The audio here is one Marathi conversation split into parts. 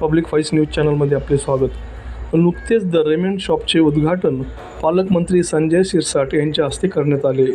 पब्लिक व्हॉइस न्यूज चॅनलमध्ये आपले स्वागत. नुकतेच द रेमेंड शॉपचे उद्घाटन पालकमंत्री संजय शिरसाट यांच्या हस्ते करण्यात आले.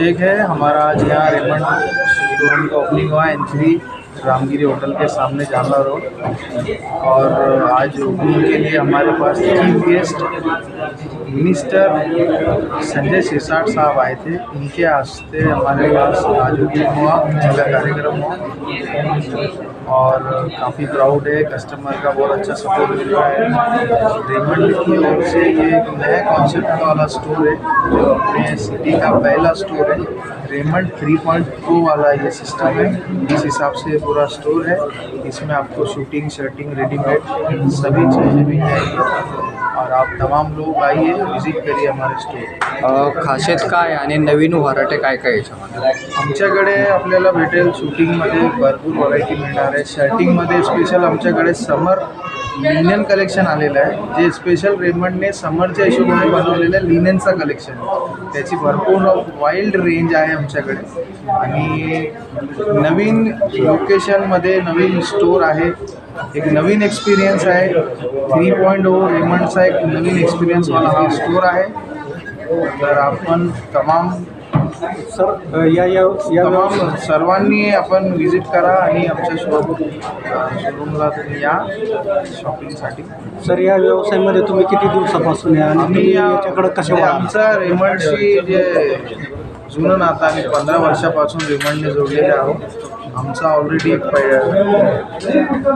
शेख है। हमारा आज यहाँ रेमंड शोरूम का ओपनिंग हुआ एन थ्री रामगिरी होटल के सामने जामला रोड। और आज ओपनिंग के लिए हमारे pass chief guest minister Sanjay Shirsat साहब आए थे। इनके आस्ते हमारे पास आज ओपनिंग हुआ इनका कार्यक्रम हुआ। और काफ़ी प्राउड है कस्टमर का बहुत अच्छा सपोर्ट मिल रहा है। रेमंड की ओर से ये एक नया कॉन्सेप्ट वाला स्टोर है, जो अपने सिटी का पहला स्टोर है। रेमंड 3.2 वाला ये सिस्टम है। इस हिसाब से पूरा स्टोर है। इसमें आपको शूटिंग, शर्टिंग, रेडीमेड सभी चीज़ें मिल जाएँगी। और आप तमाम लोग आइए, विज़िट करिए हमारे स्टोर। खासियत काय आणि नवीन व्हरायटे काय काय याच्यामध्ये? आमच्याकडे आपल्याला भेटेल शूटिंगमध्ये भरपूर व्हरायटी मिळणार आहे. शर्टिंगमध्ये स्पेशल आमच्याकडे समर लिनन कलेक्शन आलेलं आहे. जे स्पेशल रेमंडने समरच्या हिशोबाने बनवलेलं लिननचं कलेक्शन त्याची भरपूर वाईल्ड रेंज आहे आमच्याकडे. आणि नवीन लोकेशनमध्ये नवीन स्टोर आहे. एक नवीन एक्सपिरियन्स आहे. थ्री पॉईंट ओ रेमंडचा एक नवीन एक्सपिरियन्सवाला हा स्टोर आहे. तर आपण तमाम सर या या या तमाम सर्वांनी आपण व्हिजिट करा आणि आमच्या शोरूम शोरूमला तुम्ही या शॉपिंगसाठी सर या व्यवसायामध्ये तुम्ही किती दिवसापासून आहे आणि याच्याकडे कसे म्हणजे? आमचा रेमंडशी जे जुनं नातं आम्ही पंधरा वर्षापासून रेमंडने जोडलेले आहोत. आमचा ऑलरेडी एक पै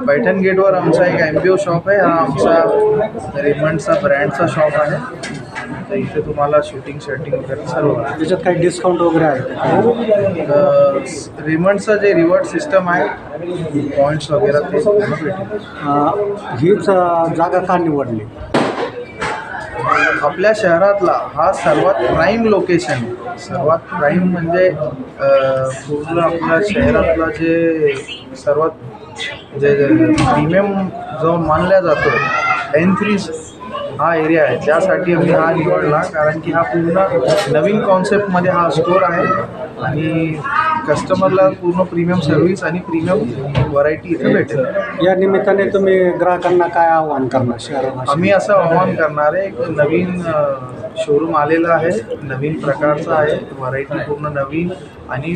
पैठण गेटवर आमचा एक एम बी ओ शॉप आहे. हा आमचा रेमंडचा ब्रँडचा शॉप आहे. तर इथे तुम्हाला शूटिंग शर्टिंग वगैरे सर्व. त्याच्यात काही डिस्काउंट वगैरे आहे रेमंडचं जे रिवॉर्ड सिस्टम आहे पॉईंट्स वगैरे ते हीच जागा का निवडली? आपल्या शहरातला हा सर्वात प्राईम लोकेशन आहे. सर्वात प्राईम म्हणजे पूर्ण आपल्या शहरातला जे सर्वात जे प्रीमियम जो मानला जातो एन थ्री हा एरिया आहे. त्यासाठी आम्ही हा निवडला कारण की हा पूर्ण नवीन कॉन्सेप्टमध्ये हा स्टोर आहे आणि कस्टमरला पूर्ण प्रीमियम सर्व्हिस आणि प्रीमियम व्हरायटी इथे भेटेल. या निमित्ताने तुम्ही ग्राहकांना काय आव्हान करणार शहरात आम्ही असं आव्हान करणार आहे एक नवीन शोरूम आलेलं आहे. नवीन प्रकारचं आहे. व्हरायटी पूर्ण नवीन आणि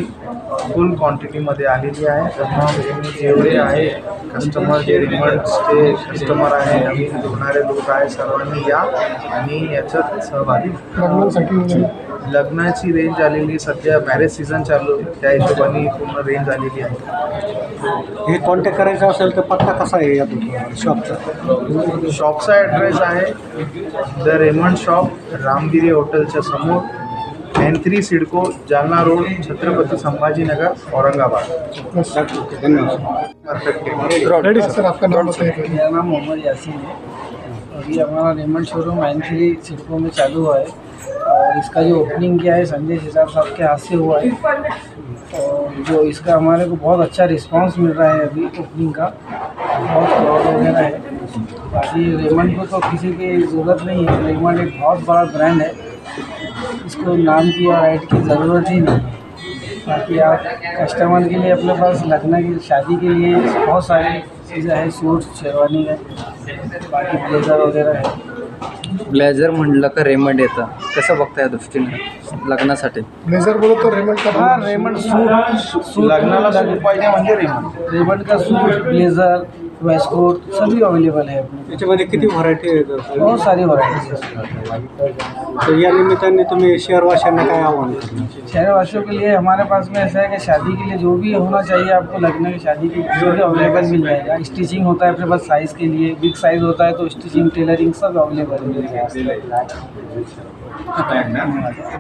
फुल क्वांटिटीमध्ये आलेली आहे. तमाम जेवढे आहे कस्टमर जे रिमंड्सचे कस्टमर आहे नवीन जोडणारे लोक आहे सर्वांनी या आणि याच्यात सहभागी. लग्नाची रेंज आलेली सध्या मॅरेज सीझन चालू आहे. त्या हिशोबाने पूर्ण रेंज आलेली आहे. हे कॉन्टॅक्ट करायचं असेल तर पत्ता कसा आहे या शॉपचा शॉपचा ॲड्रेस आहे. द रेमंड शॉप रामगिरी हॉटेलच्या समोर N three CIDCO Jalna road Chhatrapati Sambhajinagar Aurangabad धन्यवाद परफेक्ट मेरा नाम मोहम्मद यासीन है अभी हमारा Raymond showroom N three CIDCO में चालू हुआ है और इसका जो ओपनिंग किया है संजय सिसार साहब के हाथ से हुआ है और जो इसका हमारे को बहुत अच्छा रिस्पांस मिल रहा है अभी ओपनिंग का बहुत क्राउड वगैरह है बाकी रेमंड को तो किसी की ज़रूरत नहीं है। रेमंड एक बहुत बड़ा ब्रांड है। इसको नाम की और ऐड की ज़रूरत ही नहीं। है बाकी आप कस्टमर के लिए अपने पास लखनऊ की शादी के लिए बहुत सारी चीज़ें हैं सूट शेरवानी है बाकी ब्लेजर वगैरह है। ब्लेझर म्हटलं का रेमंड येतं. कसं बघता या दृष्टीने? लग्नासाठी. हाँ रेमंड सूट सूट लग्नाला सूट पाहिजे म्हणजे रेमंड रेमंड का सूट ब्लेजर वेस्टकोट सभी अवेलेबल है अपने। याच्यामध्ये किती व्हरायटी आहेत बहुत सारी वराइटीज है। तर या निमित्ताने तुम्ही शहरवासियांना काय आव्हान करणार शहरवासियों के लिए हमारे पास में ऐसा है कि शादी के लिए जो भी होना चाहिए आपको लगने की शादी की जो भी अवेलेबल मिल जाएगा। स्टिचिंग होता है अपने पास साइज़ के लिए बिग साइज़ होता है तो स्टिचिंग टेलरिंग सब अवेलेबल है।